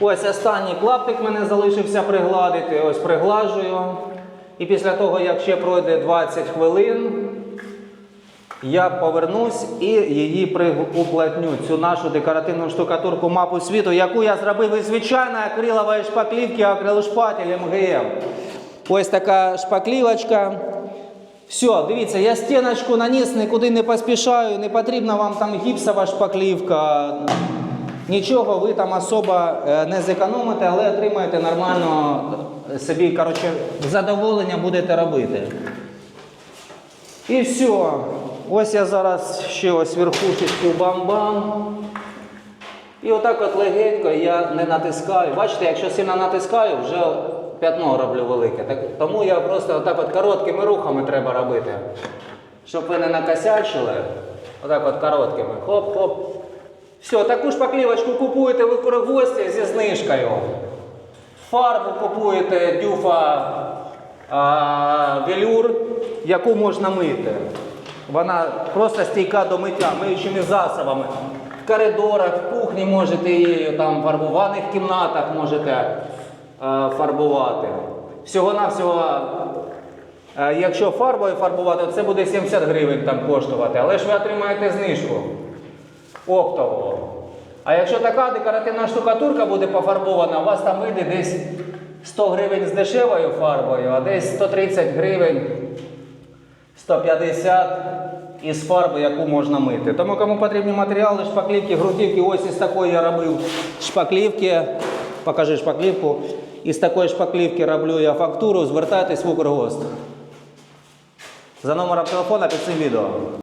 Ось останній клаптик мене залишився пригладити. Ось приглажую. І після того, як ще пройде 20 хвилин, я повернусь і її приуплотню, цю нашу декоративну штукатурку мапу світу, яку я зробив із звичайної акрилової шпаклівки акрилшпатель МГМ. Ось така шпаклівочка. Все, дивіться, я стіночку наніс, нікуди не поспішаю, не потрібна вам там гіпсова шпаклівка. Нічого ви там особо е, не зекономите, але отримаєте нормально е, собі, коротше, задоволення будете робити. І все. Ось я зараз ще ось верхушечку бам-бам. І отак от легенько я не натискаю. Бачите, якщо сильно натискаю, вже п'ятно роблю велике. Так, тому я просто отак от короткими рухами треба робити. Щоб ви не накосячили. Отак от короткими. Хоп-хоп. Все, таку шпаклівочку купуєте ви при зі знижкою. Фарбу купуєте дюфа а, велюр, яку можна мити. Вона просто стійка до миття, миючими засобами. В коридорах, в кухні можете її там фарбувати, в кімнатах можете а, фарбувати. Всього-навсього, а, якщо фарбою фарбувати, це буде 70 гривень там коштувати, але ж ви отримаєте знижку оптового. А якщо така декоративна штукатурка буде пофарбована, у вас там вийде десь 100 гривень з дешевою фарбою, а десь 130 гривень, 150 із фарби, яку можна мити. Тому кому потрібні матеріали, шпаклівки, грудівки, ось із такої я робив шпаклівки. Покажи шпаклівку. Із такої шпаклівки роблю я фактуру, звертайтесь в Укргост. За номером телефона під цим відео.